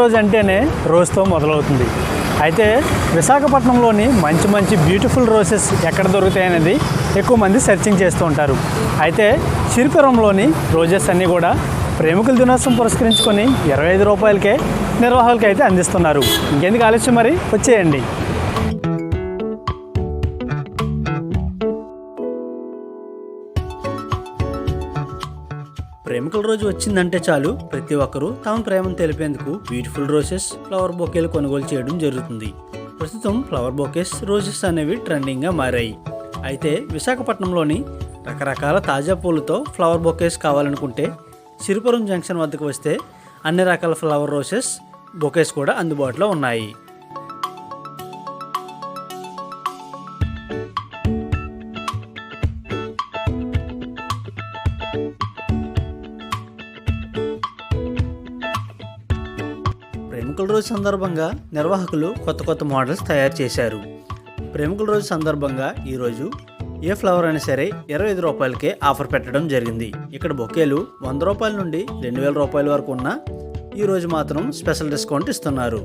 రోజు అంటేనే రోజుతో మొదలవుతుంది. అయితే విశాఖపట్నంలోని మంచి మంచి బ్యూటిఫుల్ రోసెస్ ఎక్కడ దొరుకుతాయనేది ఎక్కువ మంది సెర్చింగ్ చేస్తూ ఉంటారు. అయితే చిరుపురంలోని రోజెస్ అన్నీ కూడా ప్రేమికుల దినోత్సవం పురస్కరించుకొని ఇరవై ఐదు రూపాయలకే నిర్వాహకులకి అయితే అందిస్తున్నారు. ఇంకెందుకు ఆలస్యం మరి? వచ్చేయండి. ప్రేమికుల రోజు వచ్చిందంటే చాలు ప్రతి ఒక్కరూ తమ ప్రేమను తెలిపేందుకు బ్యూటిఫుల్ రోజెస్ ఫ్లవర్ బొకేలు కొనుగోలు చేయడం జరుగుతుంది. ప్రస్తుతం ఫ్లవర్ బొకేస్ రోజెస్ అనేవి ట్రెండింగ్గా మారాయి. అయితే విశాఖపట్నంలోని రకరకాల తాజా పూలతో ఫ్లవర్ బొకేస్ కావాలనుకుంటే సిరిపురం జంక్షన్ వద్దకు వస్తే అన్ని రకాల ఫ్లవర్ రోజెస్ బొకేస్ కూడా అందుబాటులో ఉన్నాయి. ప్రేమికుల రోజు సందర్భంగా నిర్వాహకులు కొత్త కొత్త మోడల్స్ తయారు చేశారు. ప్రేమికుల రోజు సందర్భంగా ఈరోజు ఏ ఫ్లవర్ అయినా సరే ఇరవై ఐదు రూపాయలకే ఆఫర్ పెట్టడం జరిగింది. ఇక్కడ బొకేలు వంద రూపాయల నుండి రెండు వేల రూపాయల వరకు ఉన్న ఈరోజు మాత్రం స్పెషల్ డిస్కౌంట్ ఇస్తున్నారు.